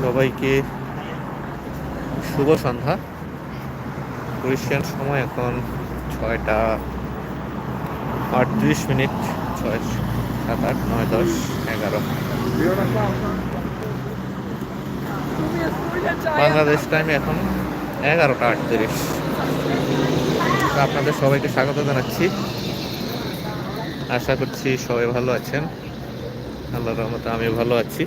সবাইকে শুভ সন্ধ্যা। ক্রোয়েশিয়ান সময় এখন ছয়টা আটত্রিশ মিনিট, ছয়, সাত, আট, নয়, দশ, এগারো। বাংলাদেশ টাইমে এখন এগারোটা আটত্রিশ। আপনাদের সবাইকে স্বাগত জানাচ্ছি। আশা করছি সবাই ভালো আছেন। আল্লাহর রহমতে আমিও ভালো আছি।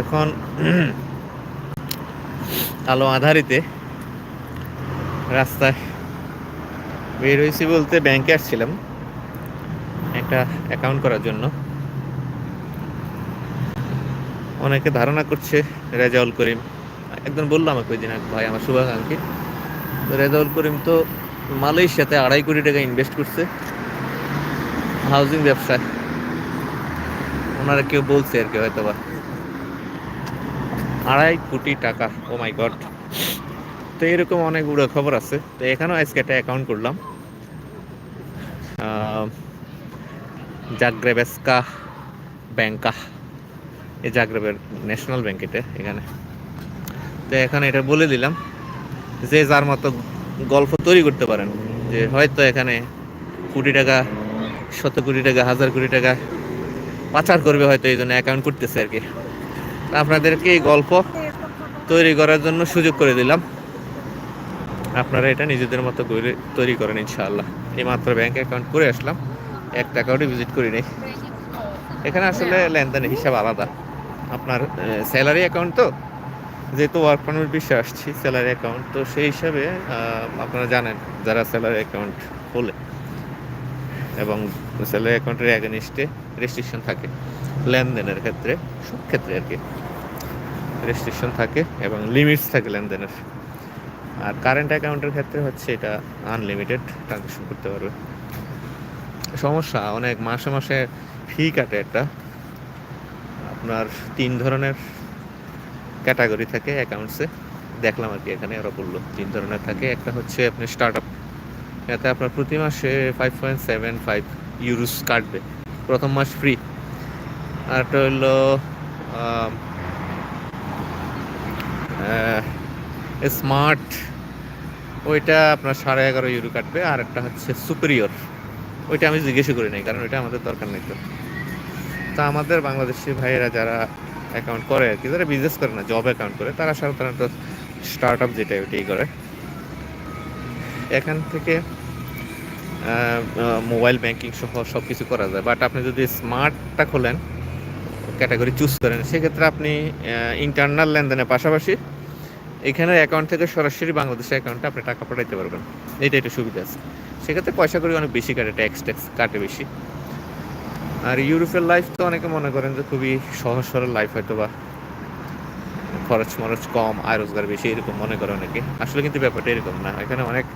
এখন আলো আধারিতে রাস্তায় বের হয়েছি বলতে ব্যাংকে আসছিলাম একটা অ্যাকাউন্ট করার জন্য। অনেকে ধারণা করছে রেজাউল করিম। একজন বলল আমাকে ওই দিন ভাই আমার শুভাকাঙ্ক্ষী রেজাউল করিম তো মালয়েশিয়াতে আড়াই কোটি টাকা ইনভেস্ট করছে হাউজিং ব্যবসায়। ওনারা কেউ বলছে আর কি হয়তো বা আড়াই কোটি টাকা ও মাই গড তো এরকম অনেক উড়ো খবর আছে। তো এখানেও আজকে একটা অ্যাকাউন্ট করলাম। জাগ্রেবেস্কা ব্যাংকা। এই জাগ্রেবের ন্যাশনাল ব্যাংক এটা এখানে। তো এখানে এটা বলে দিলাম, যে যার মতো গল্প তৈরি করতে পারেন, যে হয়তো এখানে কোটি টাকা, শত কোটি টাকা, হাজার কোটি টাকা পাচার করবে হয়তো এই জন্য অ্যাকাউন্ট করতেছে আর কি। আপনাদেরকে এই গল্প তৈরি করার জন্য সুযোগ করে দিলাম। আপনারা এটা নিজেদের মতো করে তৈরি করেন ইনশাআল্লাহ। এই মাত্র ব্যাংক অ্যাকাউন্ট করে আসলাম এক টাকাও ভিজিট করি নাই। এখানে আসলে লেনদেনের হিসাব আলাদা। আপনার স্যালারি অ্যাকাউন্ট তো? যেহেতু ওয়ার্ক পারমিট বিষয়ে আসছি স্যালারি অ্যাকাউন্ট তো সেই হিসাবে আপনারা জানেন যারা স্যালারি অ্যাকাউন্ট খোলে এবং স্যালারি অ্যাকাউন্টের অ্যাগেনিস্টে রেস্ট্রিকশন থাকে, লেনদেনের ক্ষেত্রে, সব ক্ষেত্রে আর কি রেস্ট্রিকশন থাকে এবং লিমিটস থাকে লেনদেনের। আর কারেন্ট অ্যাকাউন্টের ক্ষেত্রে হচ্ছে এটা আনলিমিটেড ট্রানজাকশন করতে পারবে। সমস্যা, অনেক মাসে মাসে ফি কাটে একটা। আপনার তিন ধরনের ক্যাটাগরি থাকে অ্যাকাউন্টসে দেখলাম আর কি এখানে ওরা বলল। তিন ধরনের থাকে। একটা হচ্ছে আপনি স্টার্ট আপ এতে আপনার প্রতি মাসে five point seven five euros কাটবে। প্রথম মাস ফ্রি আর একটা হলো স্মার্ট ওইটা আপনার সাড়ে এগারো ইউরো কাটবে। আর একটা হচ্ছে সুপিরিয়র ওইটা আমি জিজ্ঞেস করি নাই, কারণ ওইটা আমাদের দরকার নেই তো। তা আমাদের বাংলাদেশি ভাইয়েরা যারা অ্যাকাউন্ট করে আর কি যারা বিজনেস করে না জব অ্যাকাউন্ট করে। তারা সাধারণত স্টার্ট আপ যেটা ওইটাই করে। এখান থেকে মোবাইল ব্যাংকিং সহ সব কিছু করা যায়। বাট আপনি যদি স্মার্টটা খোলেন ক্যাটাগরি চুজ করেন, সেক্ষেত্রে আপনি ইন্টারনাল লেনদেনের পাশাপাশি এখানে অ্যাকাউন্ট থেকে সরাসরি বাংলাদেশের অ্যাকাউন্টে আপনি টাকা পাঠাইতে পারবেন। এটা একটা সুবিধা আছে। সেক্ষেত্রে পয়সা করে অনেক বেশি কাটে ট্যাক্স ট্যাক্স কাটে বেশি। আর ইউরোপের লাইফ তো অনেকে মনে করেন যে খুবই সহজ সরল লাইফ হয়তো বা খরচ মরচ কম আয় রোজগার বেশি, এরকম মনে করে অনেকে। আসলে কিন্তু ব্যাপারটা এরকম না। এখানে অনেক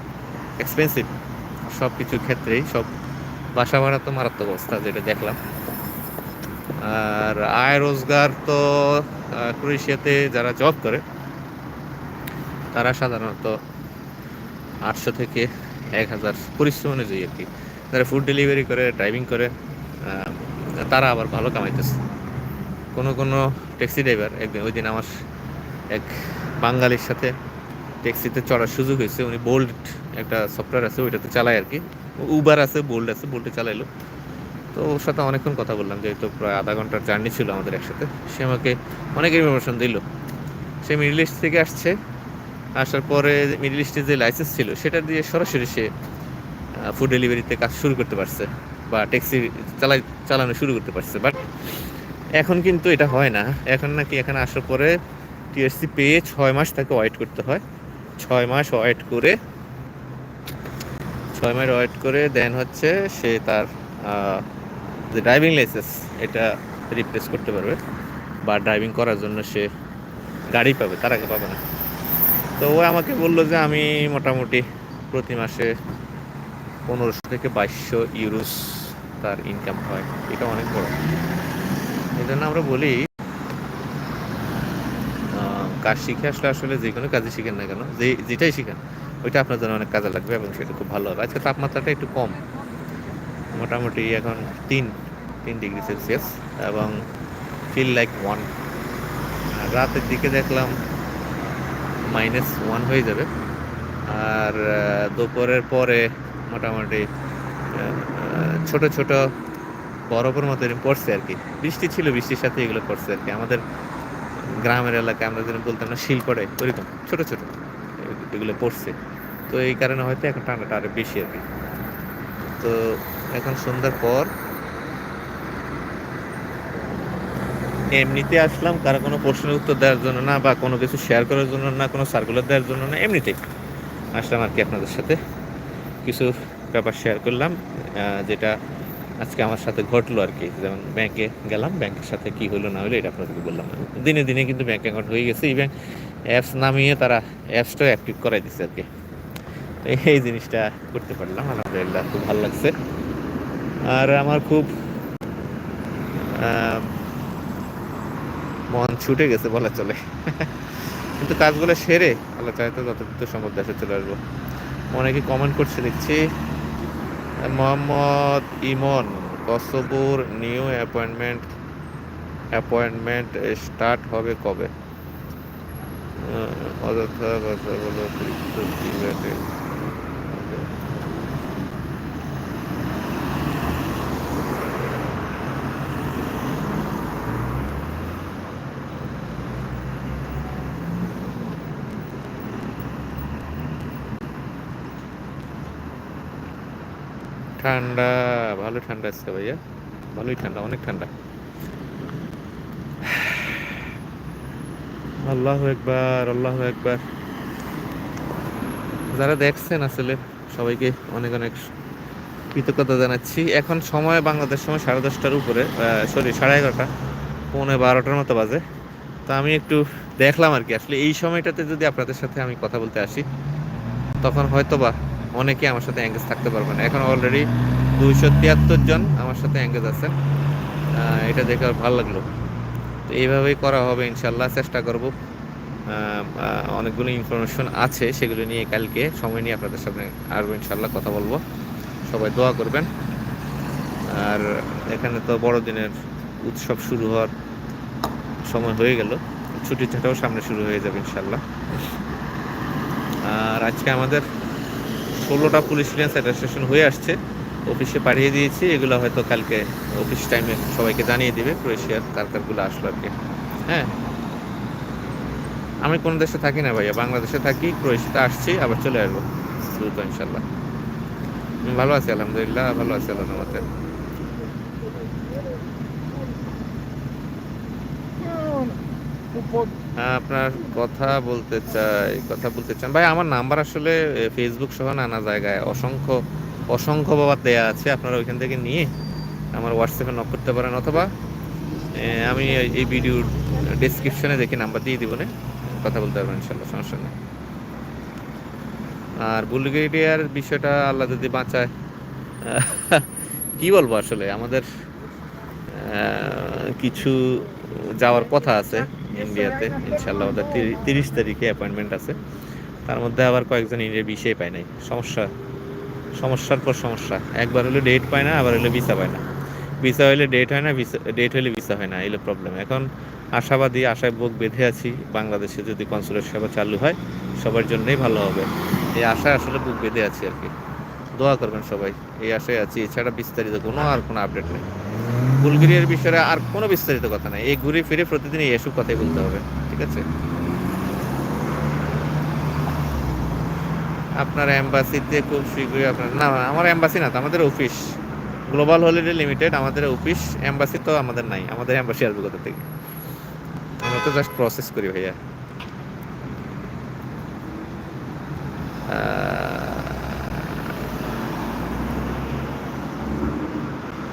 এক্সপেন্সিভ সব কিছুর ক্ষেত্রেই সব বাসা ভাড়া তো মারাত্মক অবস্থা যেটা দেখলাম। আর আয় রোজগার তো ক্রোয়েশিয়াতে যারা জব করে, তারা সাধারণত আটশো থেকে এক হাজার পরিশ্রম অনুযায়ী আর কি। যারা ফুড ডেলিভারি করে ড্রাইভিং করে তারা আবার ভালো কামাইতেছে। কোনো কোনো ট্যাক্সি ড্রাইভার একদিন, ওই দিন আমার এক বাঙালির সাথে ট্যাক্সিতে চড়ার সুযোগ হয়েছে। উনি বোল্ড একটা সফটওয়্যার আছে, ওইটাতে চালায় আর কি। উবার আছে বোল্ড আছে, বোল্টে চালাইলো। তো ওর সাথে অনেকক্ষণ কথা বললাম, যেহেতু প্রায় আধা ঘণ্টার জার্নি ছিল আমাদের একসাথে। সে আমাকে অনেক ইনফরমেশন দিল। সে মিডল ইস্ট থেকে আসছে। আসার পরে মিডল ইস্টে যে লাইসেন্স ছিল, সেটা দিয়ে সরাসরি সে ফুড ডেলিভারিতে কাজ শুরু করতে পারছে। বা ট্যাক্সি চালাই, চালানো শুরু করতে পারছে। বাট এখন কিন্তু এটা হয় না। এখন নাকি এখানে আসার পরে টিএসসি পেয়ে ছয় মাস তাকে ওয়েট করতে হয়। ছয় মাস ওয়েট করে, ছয় মাস ওয়েট করে দেন হচ্ছে সে তার যে ড্রাইভিং লাইসেন্স এটা রিপ্লেস করতে পারবে। বা ড্রাইভিং করার জন্য সে গাড়ি পাবে, তার আগে পাবে না। তো ও আমাকে বলল যে আমি মোটামুটি প্রতি মাসে পনেরোশো থেকে বাইশশো ইউরোস তার ইনকাম হয়। এটা অনেক বড়। এই জন্য আমরা বলি কাজ শিখে আসলে আসলে যে কোনো কাজই শিখেন না কেন, যে যেটাই শিখেন, ওইটা আপনার জন্য অনেক কাজে লাগবে এবং সেটা খুব ভালো হবে। আজকে তাপমাত্রাটা একটু কম। মোটামুটি এখন তিন তিন ডিগ্রি সেলসিয়াস এবং ফিল লাইক ওয়ান রাতের দিকে দেখলাম মাইনাস ওয়ান হয়ে যাবে। আর দুপুরের পরে মোটামুটি ছোট ছোট বরফের মতো পড়ছে আর কি। বৃষ্টি ছিল, বৃষ্টির সাথে এগুলো পড়ছে আর কি। আমাদের গ্রামের এলাকায় আমরা যেন বলতাম না শিল পড়ে ওইরকম, ছোট ছোট এগুলো পড়ছে। তো এই কারণে হয়তো এখন ঠান্ডাটা আরও বেশি আর কি। তো এখন সন্ধ্যার পর এমনিতে আসলাম, কারও কোনো প্রশ্নের উত্তর দেওয়ার জন্য না, বা কোনো কিছু শেয়ার করার জন্য না, কোনো সার্কুলার দেওয়ার জন্য না, এমনিতেই আসলাম আর কি আপনাদের সাথে। কিছু ব্যাপার শেয়ার করলাম যেটা আজকে আমার সাথে ঘটলো আর কি। যেমন ব্যাংকে গেলাম ব্যাংকের সাথে কি হলো না হলো এটা আপনাদেরকে বললাম। দিনে দিনে কিন্তু ব্যাংক অ্যাকাউন্ট হয়ে গেছে ইভেন অ্যাপস নামিয়ে তারা অ্যাপসটাও অ্যাক্টিভ করাই দিচ্ছে আর কি। এই জিনিসটা করতে পারলাম, আলহামদুলিল্লাহ খুব ভালো লাগছে। আর আমার খুব মন ছুটে গেছে বলা চলে। কিন্তু কাজগুলো সেরে আল্লাহ চাইতে যত সম্ভব দেশে চলে আসব। অনেকে কমেন্ট করছে, দেখছি মোহাম্মদ ইমন কসবুর নিউ অ্যাপয়েন্টমেন্ট অ্যাপয়েন্টমেন্ট স্টার্ট হবে কবে? অযথা কথা ঠান্ডা, ভালো ঠান্ডা আজকে ভাইয়া। ভালোই ঠান্ডা, অনেক ঠান্ডা। আল্লাহ একবার আল্লাহ একবার যারা দেখছেন আসলে, সবাইকে অনেক অনেক কৃতজ্ঞতা জানাচ্ছি। এখন সময় বাংলাদেশ সময় সাড়ে দশটার উপরে সরি সাড়ে এগারোটা, পৌনে বারোটার মতো বাজে। তো আমি একটু দেখলাম আর কি। আসলে এই সময়টাতে যদি আপনাদের সাথে আমি কথা বলতে আসি, তখন হয়তো বা অনেকে আমার সাথে এঙ্গেজ থাকতে পারবে না। এখন অলরেডি দুইশো তিয়াত্তর জন আমার সাথে এঙ্গেজ আছে। এটা দেখে আর ভালো লাগল। তো এইভাবেই করা হবে ইনশাল্লাহ চেষ্টা করব। অনেকগুলো ইনফরমেশন আছে, সেগুলো নিয়ে কালকে সময় নিয়ে আপনাদের সাথে আসব ইনশাল্লাহ কথা বলব। সবাই দোয়া করবেন। আর এখানে তো বড়দিনের উৎসব শুরু হওয়ার সময় হয়ে গেল। ছুটি ছাটাও সামনে শুরু হয়ে যাবে ইনশাল্লাহ আর আজকে আমাদের ষোলোটা পুলিশ ক্লিয়ারেন্স অ্যাটাস্টেশন হয়ে আসছে। অফিসে পাঠিয়ে দিয়েছি। এগুলো হয়তো কালকে অফিস টাইমে সবাইকে জানিয়ে দিবে ক্রোয়েশিয়ার কার কারগুলো আসলো আর কি। হ্যাঁ। আমি কোনো দেশে থাকি না ভাইয়া বাংলাদেশে থাকি ক্রোয়েশিয়াতে আসছি আবার চলে আসব। দ্রুত ইনশাল্লাহ ভালো আছি আলহামদুলিল্লাহ ভালো আছি মতে হ্যাঁ, আপনার কথা বলতে চাই, কথা বলতে চান। ভাই, আমার নাম্বার আসলে ফেসবুক সহ নানা জায়গায় অসংখ্য অসংখ্য বাবার দেয়া আছে, আপনারা ওইখান থেকে নিয়ে আমার হোয়াটসঅ্যাপে নক করতে পারেন, অথবা আমি এই ভিডিওর ডেসক্রিপশনে দেখি নাম্বার দিয়ে দিব না, কথা বলতে পারবেন, ইনশাল্লাহ, সমস্যা নেই। আর বুলগেরিয়ার বিষয়টা আল্লাহ যদি বাঁচায়, কি বলব আসলে, আমাদের কিছু যাওয়ার কথা আছে। ইন্ডিয়াতে ইনশাল্লাহ ওদের তিরি- তিরিশ তারিখে অ্যাপয়েন্টমেন্ট আছে। তার মধ্যে আবার কয়েকজন ইন্ডিয়ার বিষয় পায় নাই। সমস্যা, সমস্যার পর সমস্যা। একবার হলে ডেট পায় না, আবার হলে ভিসা পায় না। ভিসা হলে ডেট হয় না ডেট হলে ভিসা হয় না এগুলো প্রবলেম এখন আশাবাদী আশায় বুক বেঁধে আছি, বাংলাদেশে যদি কনসুলেট সেবা চালু হয়, সবার জন্যই ভালো হবে। এই আশায় আসলে বুক বেঁধে আছি আর কি। দোয়া করবেন সবাই, এই আশায় আছি। এছাড়া বিস্তারিত কোনো আর কোনো আপডেট নেই। বুলগেরিয়ার বিষয়ে আর কোনো বিস্তারিত কথা নাই। এই ঘুরে ফিরে প্রতিদিন এই এসব কথাই বলতে হবে, ঠিক আছে? আপনার এম্বাসিতে খুব শীঘ্রই আপনার না আমার এম্বাসি না, তো আমাদের অফিস। গ্লোবাল হলিডে লিমিটেড, আমাদের অফিস, এম্বাসি তো আমাদের নাই, আমাদের এম্বাসি আসবে কোথা থেকে? আমরা তো জাস্ট প্রসেস করি ভাইয়া।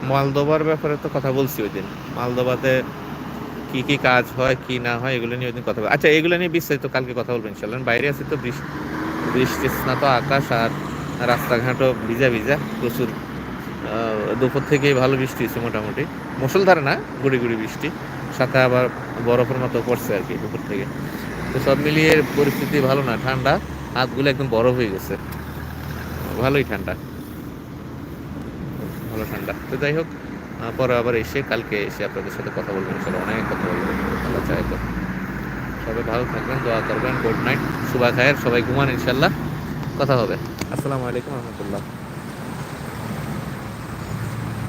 মালদোবার ব্যাপারে তো কথা বলছি ওই দিন। মালদোবাতে কি কি কাজ হয়, কি না হয়, এগুলো নিয়ে ওই দিন কথা আচ্ছা এগুলো নিয়ে বিস্তারিত কালকে কথা বলবেন ইনশাল্লাহ বাইরে আছি তো বৃষ্টি বৃষ্টি, স্নাত আকাশ আর রাস্তাঘাটও ভিজা ভিজা, প্রচুর। দুপুর থেকেই ভালো বৃষ্টি হয়েছে মোটামুটি। মুসলধারে না, গুড়ি গুড়ি বৃষ্টি। সাথে আবার বরফের মতো পড়ছে আর কি দুপুর থেকে। তো সব মিলিয়ে পরিস্থিতি ভালো না, ঠান্ডা। হাতগুলো একদম বরফ হয়ে গেছে। ভালোই ঠান্ডা। ভালো ঠান্ডা। তো যাই হোক পরে আবার এসে কালকে এসে আপনাদের সাথে কথা বলবেন ইনশাল্লাহ অনেক কথা বলবেন ভালো চাই তো। সবাই ভালো থাকবেন, দোয়া করবেন গুড নাইট শুভা খায়ের, সবাই ঘুমান ইনশাল্লাহ কথা হবে। আসসালামু আলাইকুম রহমতুল্লাহ।